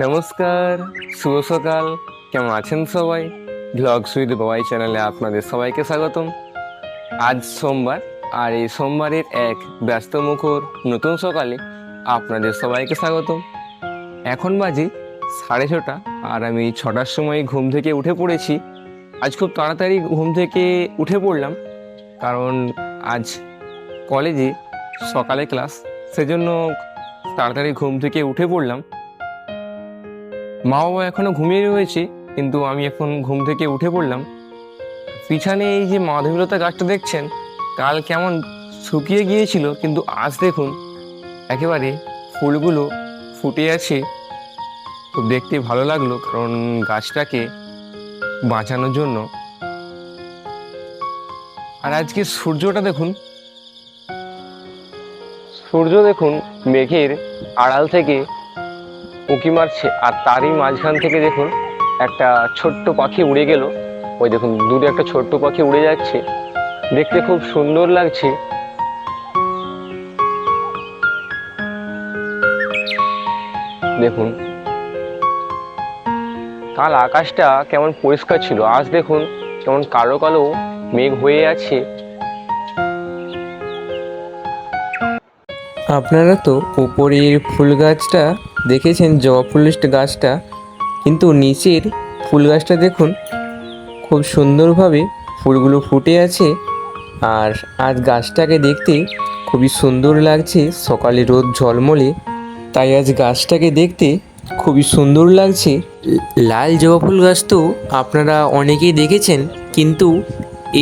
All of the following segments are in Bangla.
নমস্কার, শুভ সকাল। কেমন আছেন সবাই? ব্লগ সুইথ বাবাই চ্যানেলে আপনাদের সবাইকে স্বাগতম। আজ সোমবার, আর এই সোমবারের এক ব্যস্ত মুখর নতুন সকালে আপনাদের সবাইকে স্বাগতম। এখন বাজে সাড়ে ছটা, আর আমি ছটার সময় ঘুম থেকে উঠে পড়েছি। আজ খুব তাড়াতাড়ি ঘুম থেকে উঠে পড়লাম, কারণ আজ কলেজে সকালে ক্লাস, সেজন্য তাড়াতাড়ি ঘুম থেকে উঠে পড়লাম। মা বাবা এখনও ঘুমিয়ে রয়েছে, কিন্তু আমি এখন ঘুম থেকে উঠে পড়লাম। পিছনে এই যে মাধবীলতা গাছটা দেখছেন, কাল কেমন শুকিয়ে গিয়েছিল, কিন্তু আজ দেখুন, একেবারে ফুলগুলো ফুটে আছে। খুব দেখতে ভালো লাগল, কারণ গাছটাকে বাঁচানোর জন্য। আর আজকে সূর্যটা দেখুন। সূর্য দেখুন, মেঘের আড়াল থেকে উঁকি মারছে, আর তারই মাঝখান থেকে দেখুন একটা ছোট্ট পাখি উড়ে গেল। ওই দেখুন, দূরে একটা ছোট্ট পাখি উড়ে যাচ্ছে। দেখতে খুব সুন্দর লাগছে। দেখুন, কাল আকাশটা কেমন পরিষ্কার ছিল। আজ দেখুন, কেমন কালো কালো মেঘ হয়ে আছে। আপনারা তো উপরের ফুল গাছটা দেখেছেন জবা ফুলের গাছটা? কিন্তু নিচের ফুল গাছটা দেখুন, খুব সুন্দরভাবে ফুলগুলো ফুটে আছে আর আজ গাছটাকে দেখতে খুবই সুন্দর লাগছে, সকালে রোদ ঝলমলে। তাই আজ গাছটাকে দেখতে খুবই সুন্দর লাগছে। লাল জবা ফুল গাছ তো আপনারা অনেকেই দেখেছেন, কিন্তু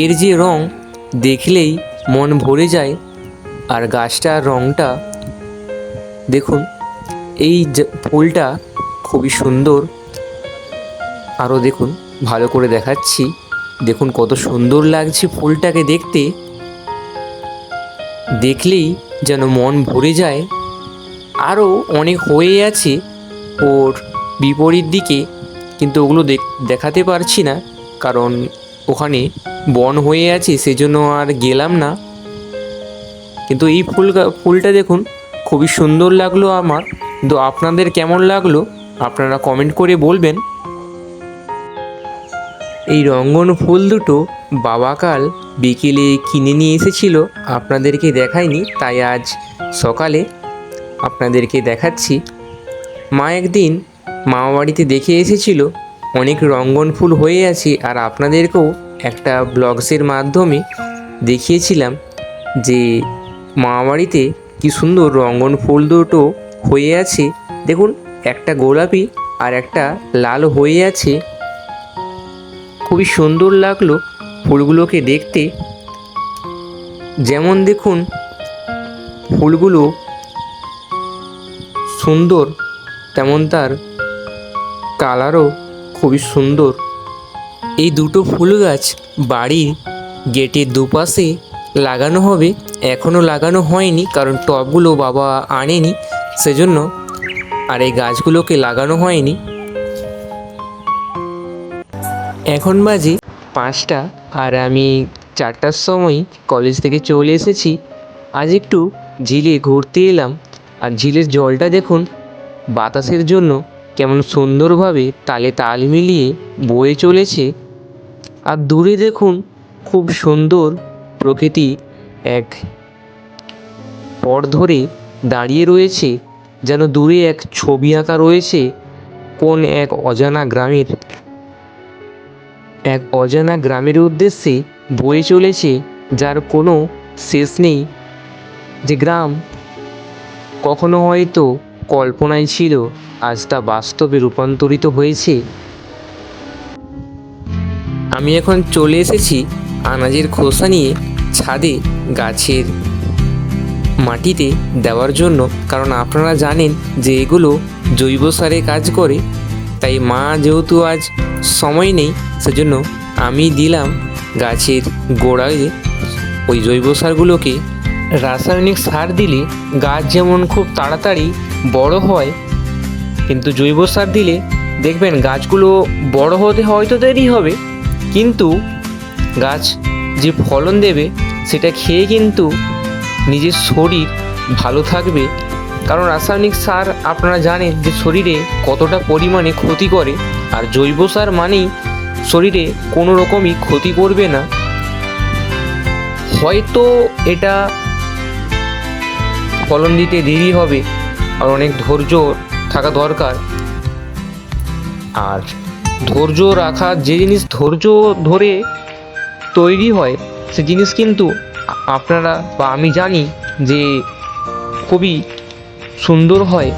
এর যে রং দেখলেই মন ভরে যায়। আর গাছটার রংটা দেখুন এই ফুলটা খুবই সুন্দর। আরও দেখুন, ভালো করে দেখাচ্ছি। দেখুন কত সুন্দর লাগছে ফুলটাকে দেখতে। দেখলেই যেন মন ভরে যায়। আরও অনেক হয়ে আছে ওর বিপরীত দিকে, কিন্তু ওগুলো দেখ- দেখাতে পারছি না। কারণ ওখানে বন হয়ে আছে, সেজন্য আর গেলাম না। কিন্তু এই ফুল ফুলটা দেখুন, খুবই সুন্দর লাগল আমার। কিন্তু আপনাদের কেমন লাগল? আপনারা কমেন্ট করে বলবেন। এই রঙ্গন ফুল দুটো বাবাকাল বিকেলে কিনে নিয়ে এসেছিল। আপনাদেরকে দেখায়নি তাই আজ সকালে আপনাদেরকে দেখাচ্ছি। মা একদিন মামা বাড়িতে দেখে এসেছিল, অনেক রঙ্গন ফুল হয়ে আছে আর আপনাদেরকেও একটা ব্লগসের মাধ্যমে দেখিয়েছিলাম যে মামাবাড়িতে কি সুন্দর রঙ্গন ফুল দুটো হয়ে আছে। দেখুন, একটা গোলাপি আর একটা লাল হয়ে আছে। খুবই সুন্দর লাগল ফুলগুলোকে দেখতে। যেমন দেখুন, ফুলগুলো সুন্দর, তেমন তার কালারও খুবই সুন্দর। এই দুটো ফুল গাছ বাড়ির গেটের দুপাশে লাগানো হবে। এখনও লাগানো হয়নি, কারণ টবগুলো বাবা আনেনি। সেজন্য আর এই গাছগুলোকে লাগানো হয়নি। এখন বাজে পাঁচটা আর আমি চারটার সময় কলেজ থেকে চলে এসেছি। আজ একটু ঝিলে ঘুরতে এলাম আর ঝিলের জলটা দেখুন, বাতাসের জন্য কেমন সুন্দরভাবে তালে তাল মিলিয়ে বয়ে চলেছে। আর দূরে দেখুন খুব সুন্দর প্রকৃতি এক পর ধরে দাঁড়িয়ে রয়েছে যেন দূরে এক ছবি আঁকা রয়েছে কোন এক অজানা গ্রামের। এক অজানা গ্রামের উদ্দেশ্যে বয়ে চলেছে, যার কোনো শেষ নেই। যে গ্রাম কখনো হয়তো কল্পনায় ছিল, আজ তা বাস্তবে রূপান্তরিত হয়েছে। আমি এখন চলে এসেছি আনাজের খোসা নিয়ে ছাদে গাছের মাটিতে দেওয়ার জন্য। কারণ আপনারা জানেন যে এগুলো জৈব সারে কাজ করে। তাই মা যেহেতু আজ সময় নেই, সেজন্য আমি দিলাম গাছের গোড়ায় ওই জৈব সারগুলোকে। রাসায়নিক সার দিলে গাছ যেমন খুব তাড়াতাড়ি বড় হয়, কিন্তু জৈব সার দিলে দেখবেন গাছগুলো বড় হতে হয়তো দেরি হবে। কিন্তু গাছ যে ফলন দেবে, সেটা খেয়ে কিন্তু নিজের শরীর ভালো থাকবে। কারণ রাসায়নিক সার আপনারা জানেন যে শরীরে কতটা পরিমাণে ক্ষতি করে, আর জৈব সার মানেই শরীরে কোনো রকমই ক্ষতি করবে না। হয়তো এটা ফলন দিতে দেরি হবে, আর অনেক ধৈর্য থাকা দরকার। আর ধৈর্য রাখা, যে জিনিস ধৈর্য ধরে তৈরি হয়, সে জিনিস কিন্তু আপনারা বা আমি জানি যে খুবই সুন্দর হয়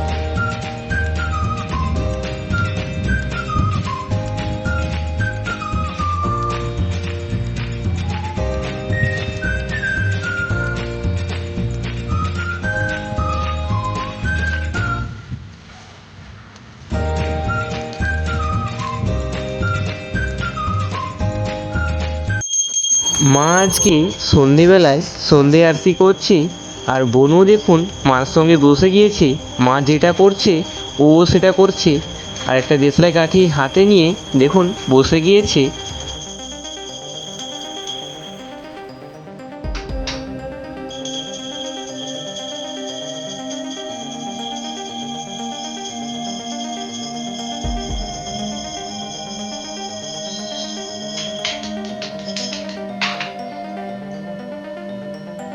মা আজকে সন্ধেবেলায় সন্ধে আরতি করছে আর বোনও দেখুন মার সঙ্গে বসে গিয়েছে। মা যেটা করছে, ও সেটা করছে। আর একটা দেশলাই কাঠি হাতে নিয়ে দেখুন বসে গিয়েছে।